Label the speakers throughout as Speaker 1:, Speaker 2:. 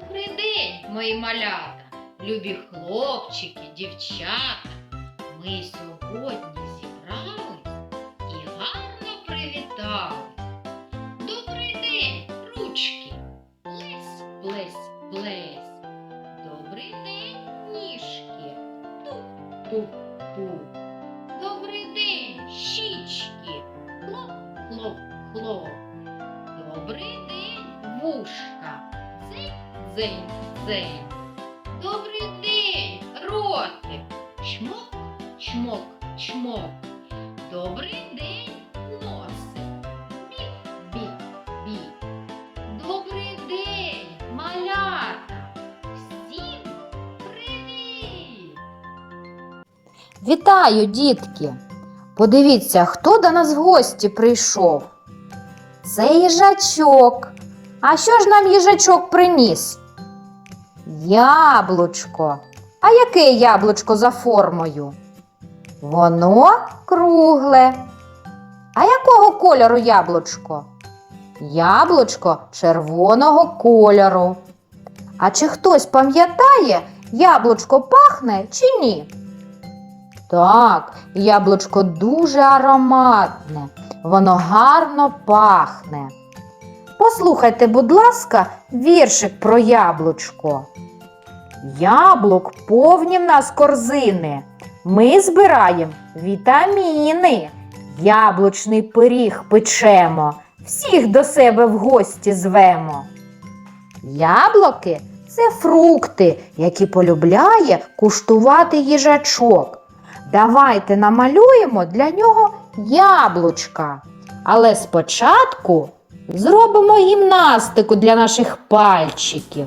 Speaker 1: Добрий день, мої малята, любі хлопчики, дівчата. Ми сьогодні зібрались і гарно привітались. Добрий день, ручки. Плесь, плесь, плесь. Добрий день, ніжки. Туп, туп. Добрий день, щічки. Хлоп, хлоп, хлоп. Добрий день, вушка. Дзень, дзень, дзень. Добрий день, ротик. Чмок, чмок, чмок. Добрий день, носик. Бік, бік, бік. Добрий день, малята. Всім привіт!
Speaker 2: Вітаю, дітки! Подивіться, хто до нас в гості прийшов. Це їжачок. А що ж нам їжачок приніс? Яблучко. А яке яблучко за формою? Воно кругле. А якого кольору яблучко? Яблучко червоного кольору. А чи хтось пам'ятає, яблучко пахне чи ні? Так, яблучко дуже ароматне, воно гарно пахне. Послухайте, будь ласка, віршик про яблучко. Яблук повні в нас корзини. Ми збираємо вітаміни. Яблучний пиріг печемо, всіх до себе в гості звемо. Яблуки це фрукти, які полюбляє куштувати їжачок. Давайте намалюємо для нього яблучка. Але спочатку зробимо гімнастику для наших пальчиків.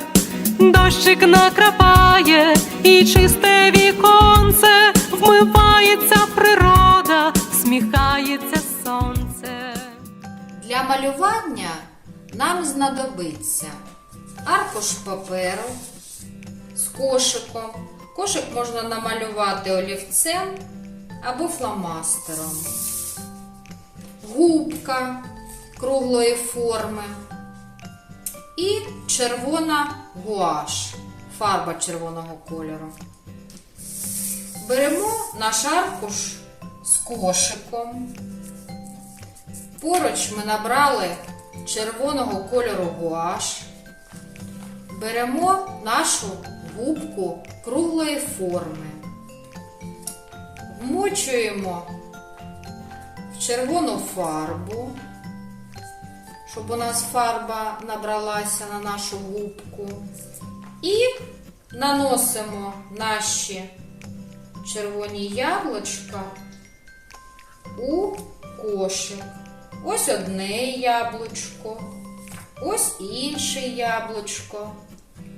Speaker 3: Дощик накрапає і чисте віконце, вмивається природа, сміхається сонце.
Speaker 4: Для малювання нам знадобиться аркуш паперу з кошиком. Кошик можна намалювати олівцем або фломастером, губка круглої форми і червона гуаш, фарба червоного кольору. Беремо наш аркуш з кошиком. Поруч ми набрали червоного кольору гуаш. Беремо нашу губку круглої форми. Вмочуємо в червону фарбу, щоб у нас фарба набралася на нашу губку. І наносимо наші червоні яблучка у кошик. Ось одне яблучко, ось інше яблучко.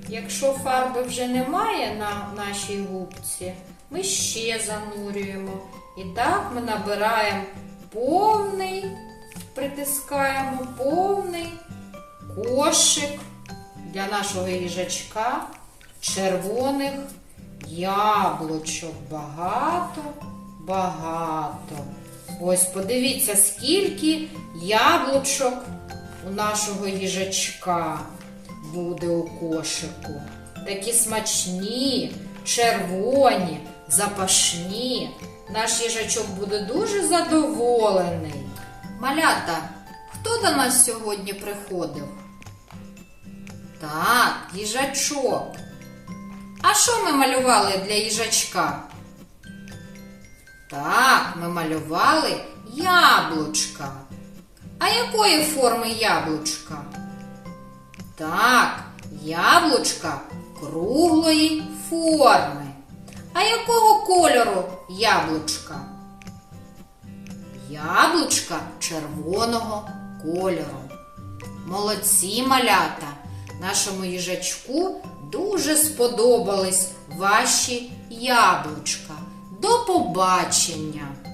Speaker 4: Якщо фарби вже немає на нашій губці, ми ще занурюємо. І так ми набираємо повний, притискаємо повний кошик для нашого їжачка червоних яблучок. Багато, багато. Ось подивіться, скільки яблучок у нашого їжачка буде у кошику. Такі смачні, червоні, запашні. Наш їжачок буде дуже задоволений. Малята, хто до нас сьогодні приходив? Так, їжачок. А що ми малювали для їжачка? Так, ми малювали яблучка. А якої форми яблучка? Так, яблучка круглої форми. А якого кольору яблучка? Яблучка червоного кольору. Молодці малята! Нашому їжачку дуже сподобались ваші яблучка. До побачення!